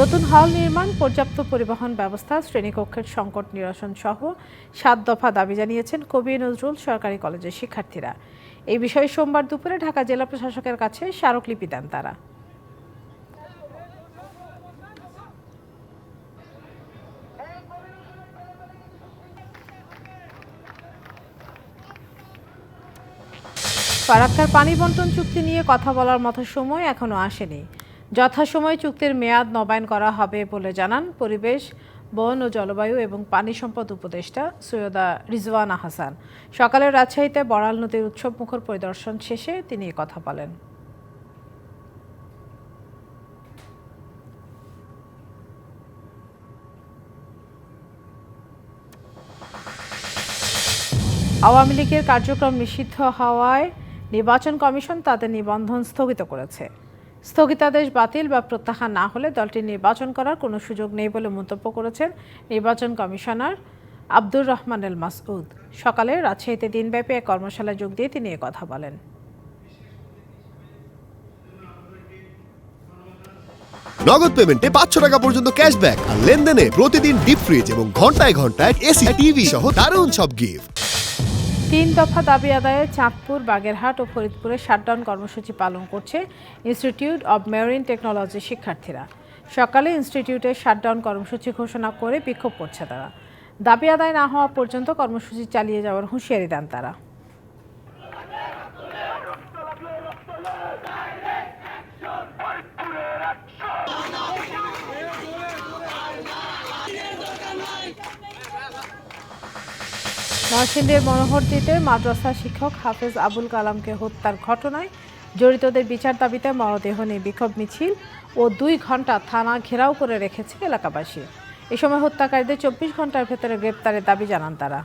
নতুন হল নির্মাণ, পর্যাপ্ত পরিবহন ব্যবস্থা, শ্রেণীকক্ষের সংকট নিরসন সহ সাত দফা দাবি জানিয়েছেন কবি নজরুল সরকারি কলেজের শিক্ষার্থীরা। এই বিষয়ে সোমবার দুপুরে ঢাকা জেলা প্রশাসকের কাছে স্মারকলিপি দেন তারা। ফারাক্কার পানি বন্টন চুক্তি নিয়ে কথা বলার মতো সময় এখনও আসেনি। যথাসময়ে চুক্তির মেয়াদ নবায়ন করা হবে বলে জানান পরিবেশ, বন ও জলবায়ু এবং পানি সম্পদ উপদেষ্টা সৈয়দা রিজওয়ানা হাসান। সকালে রাজশাহীতে বড়াল নদীর উৎসব মুখর পরিদর্শন শেষে তিনি কথা বলেন। আওয়ামী লীগের কার্যক্রম নিষিদ্ধ হওয়ায় নির্বাচন কমিশন তাদের নিবন্ধন স্থগিত করেছে। স্থগিতাদেশ বাতিল বা প্রত্যাহার না হলে দলটির নির্বাচন করার কোনো সুযোগ নেই বলে মন্তব্য করেছেন নির্বাচন কমিশনার আব্দুর রহমান এল মাসউদ। সকালে রাজশাহীতে দিনব্যাপী এক কর্মশালায় যোগ দিয়ে তিনি কথা বলেন। নগদ পেমেন্টে পাঁচশো টাকা পর্যন্ত ক্যাশব্যাক আর লেনদেনে প্রতিদিন ডিপ ফ্রিজ এবং ঘন্টায় ঘন্টায় এসি, টিভি সহ দারুণ সব গিফট তিন দফা দাবি আদায়ে চাঁদপুর, বাগেরহাট ও ফরিদপুরে শাটডাউন কর্মসূচি পালন করছে ইনস্টিটিউট অব মেরিন টেকনোলজি শিক্ষার্থীরা। সকালে ইনস্টিটিউটের শাটডাউন কর্মসূচি ঘোষণা করে বিক্ষোভ করছে তারা। দাবি আদায় না হওয়া পর্যন্ত কর্মসূচি চালিয়ে যাওয়ার হুঁশিয়ারি দেন তারা। নরসিংদীর মনোহরদীতে মাদ্রাসা শিক্ষক হাফেজ আবুল কালামকে হত্যার ঘটনায় জড়িতদের বিচার দাবিতে মরদেহ নিয়ে বিক্ষোভ মিছিল ও দুই ঘণ্টা থানা ঘেরাও করে রেখেছে এলাকাবাসী। এ সময় হত্যাকারীদের চব্বিশ ঘণ্টার ভেতরে গ্রেপ্তারের দাবি জানান তারা।